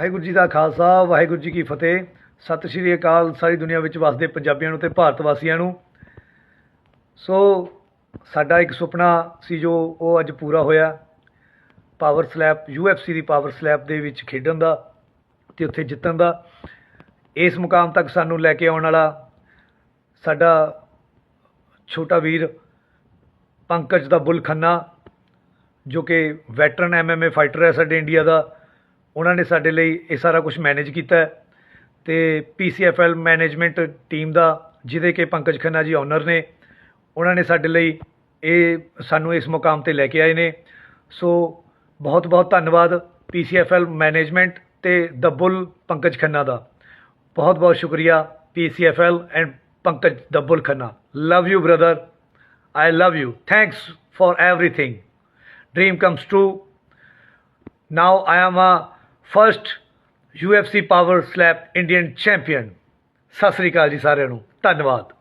ਵਾਹਿਗੁਰੂ ਜੀ ਦਾ ਖਾਲਸਾ, ਵਾਹਿਗੁਰੂ ਜੀ ਕੀ ਫਤਿਹ। ਸਤਿ ਸ਼੍ਰੀ ਅਕਾਲ, ਸਾਰੀ ਦੁਨੀਆ ਵਿੱਚ ਵਸਦੇ ਪੰਜਾਬੀਆਂ ਨੂੰ ਤੇ ਭਾਰਤ ਵਾਸੀਆਂ ਨੂੰ। ਸੋ, ਸਾਡਾ ਇੱਕ ਸੁਪਨਾ ਸੀ ਜੋ ਉਹ ਅੱਜ ਪੂਰਾ ਹੋਇਆ। ਪਾਵਰ ਸਲੈਪ UFC ਦੀ ਪਾਵਰ ਸਲੈਪ ਦੇ ਵਿੱਚ ਖੇਡਣ ਦਾ ਤੇ ਉੱਥੇ ਜਿੱਤਣ ਦਾ। ਇਸ ਮੁਕਾਮ ਤੱਕ ਸਾਨੂੰ ਲੈ ਕੇ ਆਉਣ ਵਾਲਾ ਸਾਡਾ ਛੋਟਾ ਵੀਰ ਪੰਕਜ ਦਾ ਬੁੱਲ ਖੰਨਾ ਜੋ ਕਿ ਵੈਟਰਨ ਐਮਐਮਏ ਫਾਈਟਰ ਹੈ ਸਾਡੇ ਇੰਡੀਆ ਦਾ। ਉਹਨਾਂ ਨੇ ਸਾਡੇ ਲਈ ਇਹ ਸਾਰਾ ਕੁਝ ਮੈਨੇਜ ਕੀਤਾ ਤੇ ਪੀਸੀਐਫਐਲ ਮੈਨੇਜਮੈਂਟ ਟੀਮ ਦਾ, ਜਿਹਦੇ ਕਿ ਪੰਕਜ ਖੰਨਾ ਜੀ ਓਨਰ ਨੇ, ਉਹਨਾਂ ਨੇ ਸਾਡੇ ਲਈ ਇਹ ਸਾਨੂੰ ਇਸ ਮੁਕਾਮ ਤੇ ਲੈ ਕੇ ਆਏ ਨੇ। ਸੋ ਬਹੁਤ ਬਹੁਤ ਧੰਨਵਾਦ ਪੀਸੀਐਫਐਲ ਮੈਨੇਜਮੈਂਟ ਤੇ ਦ ਪੰਕਜ ਖੰਨਾ ਦਾ। ਬਹੁਤ ਬਹੁਤ ਸ਼ੁਕਰੀਆ PCFL and Pankaj the bull Khanna. Love you brother I love you thanks for everything dream comes true now i am a first UFC power slap Indian champion Sat Sri Akal ਜੀ ਸਾਰਿਆਂ ਨੂੰ ਧੰਨਵਾਦ